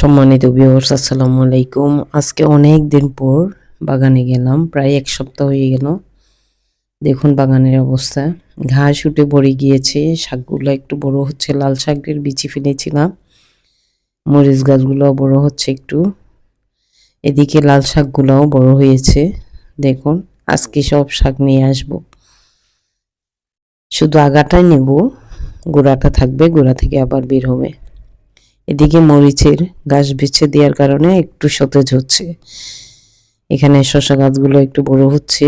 সম্মানিত ভিউয়ার্স আসসালামু আলাইকুম। আজকে অনেক দিন পর বাগানে গেলাম, প্রায় এক সপ্তাহ হয়ে গেল। দেখুন বাগানের অবস্থা। ঘাস উঠে ভরে গিয়েছে, শাকগুলো একটু বড় হচ্ছে, লাল শাকের বিচি ফেলেছিলাম। মরিচ গাছগুলো বড় হচ্ছে একটু। এদিকে লাল শাকগুলোও বড় হয়েছে। দেখুন, আজকে সব শাক নিয়ে আসব। শুধু আগাটাই নেব, গোড়াটা থাকবে, গোড়া থেকে আবার বের হবে। এদিকে মরিচের গাছ বিছে দেওয়ার কারণে একটু সতেজ হচ্ছে। এখানে শশা গাছগুলো একটু বড় হচ্ছে।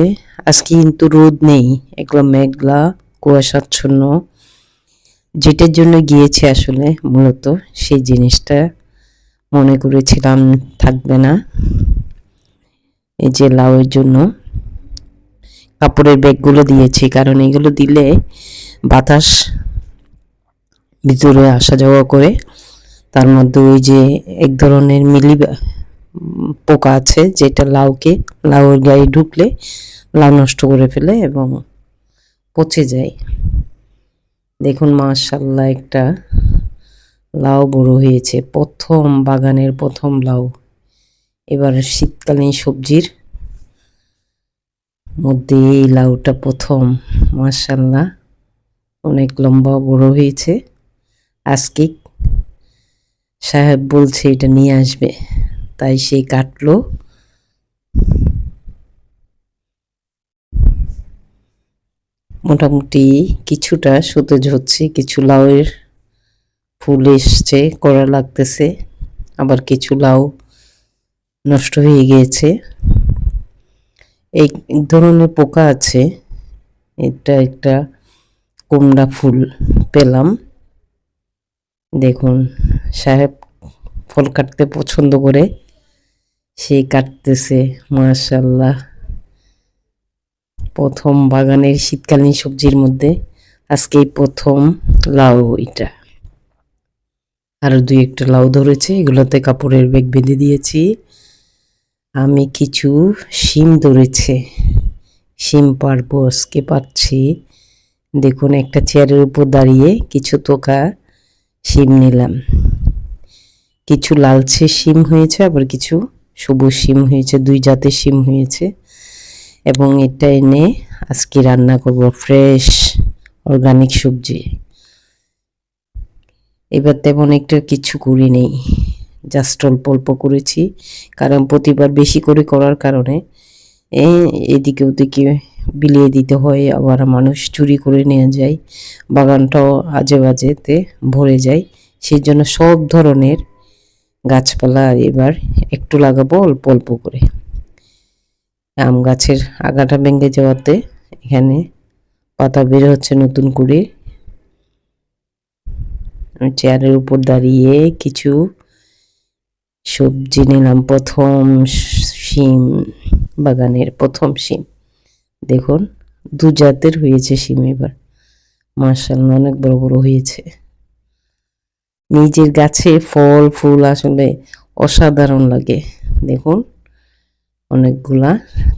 আজকে কিন্তু রোদ নেই এগুলো মেঘলা, কুয়াশাচ্ছন্ন। যেটার জন্য গিয়েছে আসলে মূলত সেই জিনিসটা মনে করেছিলাম থাকবে না। এই যে লাউয়ের জন্য কাপড়ের ব্যাগগুলো দিয়েছি, কারণ এগুলো দিলে বাতাস ভিতরে আসা যাওয়া করে। তার মধ্যে ওই যে এক ধরনের মিলি পোকা আছে, যেটা লাউকে লাউয়ের গায়ে ঢুকলে লাউ নষ্ট করে ফেলে এবং পচে যায়। দেখুন মাশাল্লাহ একটা লাউ বড় হয়েছে, প্রথম বাগানের প্রথম লাউ। এবার শীতকালীন সবজির মধ্যে এই লাউটা প্রথম মাশাল্লাহ অনেক লম্বা বড় হয়েছে। আজকে সাহেব বলছে, এটা নিয়ে আসবে। তাই সে কাটলো। মোটামুটি কিছুটা সতেজ হচ্ছে, কিছু লাউয়ের ফুল এসছে করা লাগতেছে, আবার কিছু লাউ নষ্ট হয়ে গিয়েছে। এই ধরনের পোকা আছে, এটা একটা কুমড়া ফুল পেলাম। দেখুন সাহেব ফল কাটতে পছন্দ করে, সে কাটতেছে মাশাল্লাহ প্রথম বাগানের শীতকালীন সবজির মধ্যে আজকেই প্রথম লাউ এটা। আরও দুই একটা লাউ ধরেছে, এগুলোতে কাপড়ের ব্যাগ বেঁধে দিয়েছি। আমি কিছু শিম ধরেছে, শিম পারব আজকে পাচ্ছি দেখুন, একটা চেয়ারের উপর দাঁড়িয়ে কিছু তোকা শিম নিলাম। কিছু লালচে শিম হয়েছে, আবার কিছু সবুজ শিম হয়েছে, দুই জাতের শিম হয়েছে। এবং এটা এনে আজকে রান্না করব ফ্রেশ, অর্গানিক সবজি। এবার তেমন একটা কিছু করি নেই, জাস্ট অল্প অল্প করেছি, কারণ প্রতিবার বেশি করে করার কারণে এদিকে ওদিকে বিলিয়ে দিতে হয়, আবার মানুষ চুরি করে নিয়ে যায়, বাগানটাও আজে বাজেতে ভরে যায়। সেই জন্য সব ধরনের গাছপালা এবার একটু লাগাবো, অল্প অল্প করে। আম গাছের আগাটা ভেঙে যাওয়াতে এখানে পাতা বের হচ্ছে নতুন করে। আমি চেয়ারের উপর দাঁড়িয়ে কিছু সবজি নিলাম। প্রথম শিম, বাগানের প্রথম শিম। দেখুন, দু জাতের হয়েছে শিম এবার। মার্শাল অনেক বড় বড় হয়েছে। নিজের গাছে ফল, ফুল আসলে অসাধারণ লাগে। দেখুন, অনেকগুলা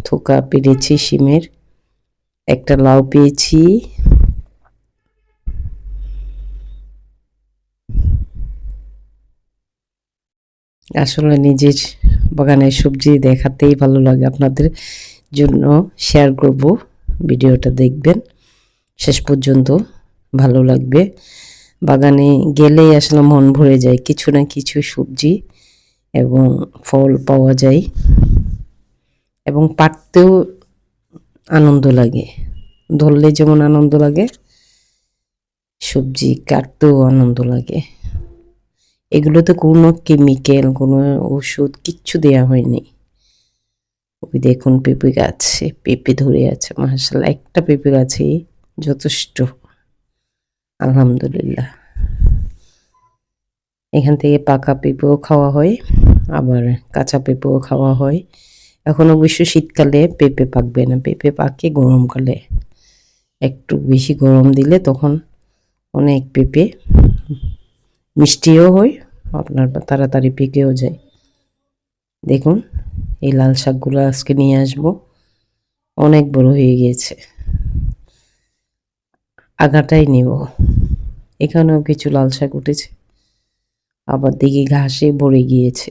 থোকা পেরেছি শিমের। একটা লাউ পেয়েছি। আসলে নিজের বাগানের সবজি দেখাতেই ভালো লাগে। আপনাদের জন্য শেয়ার করব। ভিডিওটা দেখবেন। শেষ পর্যন্ত ভালো লাগবে। বাগানে গেলেই আসলে মন ভরে যায়। কিছু না কিছু সবজি এবং ফল পাওয়া যায় এবং পাকতেও আনন্দ লাগে। ধরলে যেমন আনন্দ লাগে, সবজি কাটতেও আনন্দ লাগে। এগুলোতে কোনো কেমিক্যাল কোনো ওষুধ কিচ্ছু দেওয়া হয়নি। ওই দেখুন পেঁপে গাছে, পেঁপে ধরে আছে মাসাল্লাহ একটা পেঁপে গাছে যথেষ্ট। আলহামদুলিল্লাহ। এখান থেকে পাকা পেঁপেও খাওয়া হয়, আবার কাঁচা পেঁপেও খাওয়া হয়। এখন অবশ্য শীতকালে পেঁপে পাকবে না। পেঁপে পাকে গরমকালে। একটু বেশি গরম দিলে তখন অনেক পেঁপে মিষ্টিও হয়, আপনার তাড়াতাড়ি পেকেও যায়। দেখুন, এই লাল শাকগুলো আজকে নিয়ে আসব। অনেক বড় হয়ে গিয়েছে। আগাটাই নিব। এখানেও কিছু লাল শাক উঠেছে। আবার দেখি ঘাসে ভরে গিয়েছে।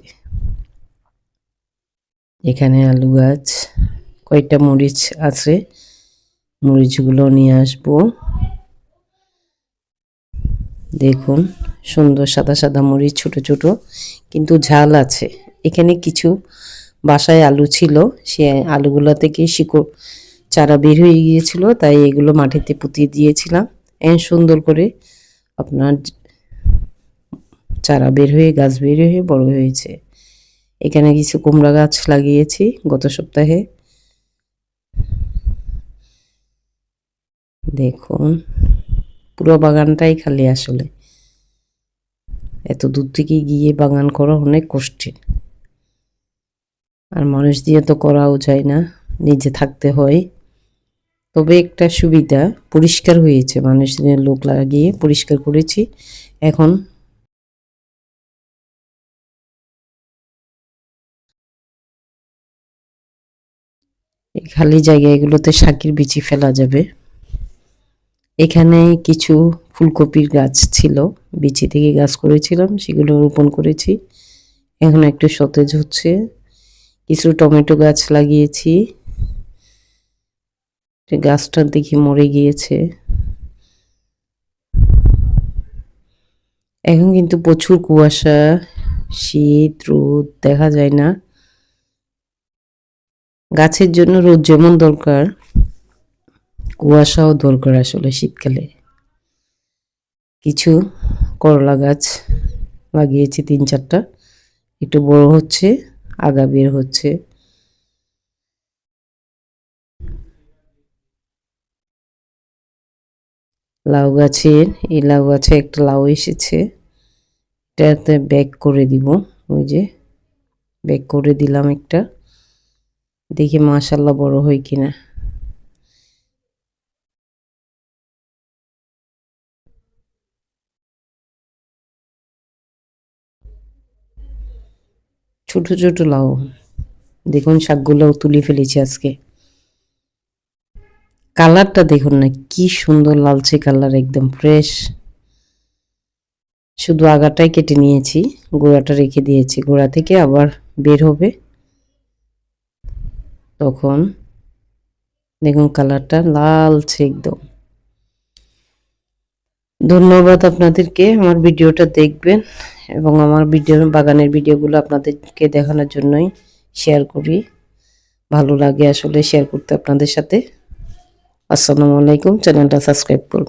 এখানে আলু গাছ, কয়েকটা মরিচ আছে। মরিচগুলো নিয়ে আসব। দেখুন, সুন্দর সাদা সাদা মরিচ, ছোট ছোট, কিন্তু ঝাল আছে। এখানে কিছু বাসায় আলু ছিল, সে আলুগুলো থেকে শিকড় চারা বের হয়ে গিয়েছিল, তাই এগুলো মাটিতে পুঁতিয়ে দিয়েছিলাম। এন সুন্দর করে আপনার চারা বের হয়ে, গাছ বের হয়ে বড় হয়েছে। এখানে কিছু কুমড়া গাছ লাগিয়েছি গত সপ্তাহে। দেখুন, পুরো বাগানটাই খালি আসলে। এত দূর থেকে গিয়ে বাগান করা অনেক কষ্টের। আর মানুষ দিয়ে তো করাও যায় না, নিজে থাকতে হয়। তবে একটা সুবিধা, পরিষ্কার হয়েছে। মানুষ দিয়ে লোক লাগিয়ে পরিষ্কার করেছি। এখন খালি জায়গাগুলোতে শাকের বিচি ফেলা যাবে। এখানে কিছু ফুলকপির গাছ ছিল। বিচি থেকে গাছ করেছিলাম, সেগুলো রোপণ করেছি। এখন একটু সতেজ হচ্ছে। কিছু টমেটো গাছ লাগিয়েছি। গাছটা দেখি মরে গিয়েছে। এখন কিন্তু প্রচুর কুয়াশা, শীত, রোদ দেখা যায় না। গাছের জন্য রোদ যেমন দরকার, কুয়াশাও দরকার আসলে শীতকালে। কিছু করলা গাছ লাগিয়েছি তিন চারটা, একটু বড় হচ্ছে, আগা বের হচ্ছে। লাউ গাছের, এই লাউ গাছে একটা লাউ এসেছে। এটাতে ব্যাক করে দিব, ওই যে ব্যাক করে দিলাম একটা। দেখি মাশাল্লাহ বড় হয় কিনা। ছোট ছোট লাউ। দেখুন শাকগুলোও তুলে ফেলেছি আজকে। কালারটা দেখুন না, কি সুন্দর লালচে কালার, একদম ফ্রেশ শুধু আগাটাই কেটে নিয়েছি, গোড়াটা রেখে দিয়েছি। গোড়া থেকে আবার বের হবে। তখন দেখুন কালারটা লালচে একদম। ধন্যবাদ আপনাদেরকে আমার ভিডিওটা দেখবেন এবং আমার ভিডিও, বাগানের ভিডিওগুলো আপনাদেরকে দেখানোর জন্যই শেয়ার করি। ভালো লাগে আসলে শেয়ার করতে আপনাদের সাথে। আসসালামু আলাইকুম চ্যানেলটা সাবস্ক্রাইব করুন।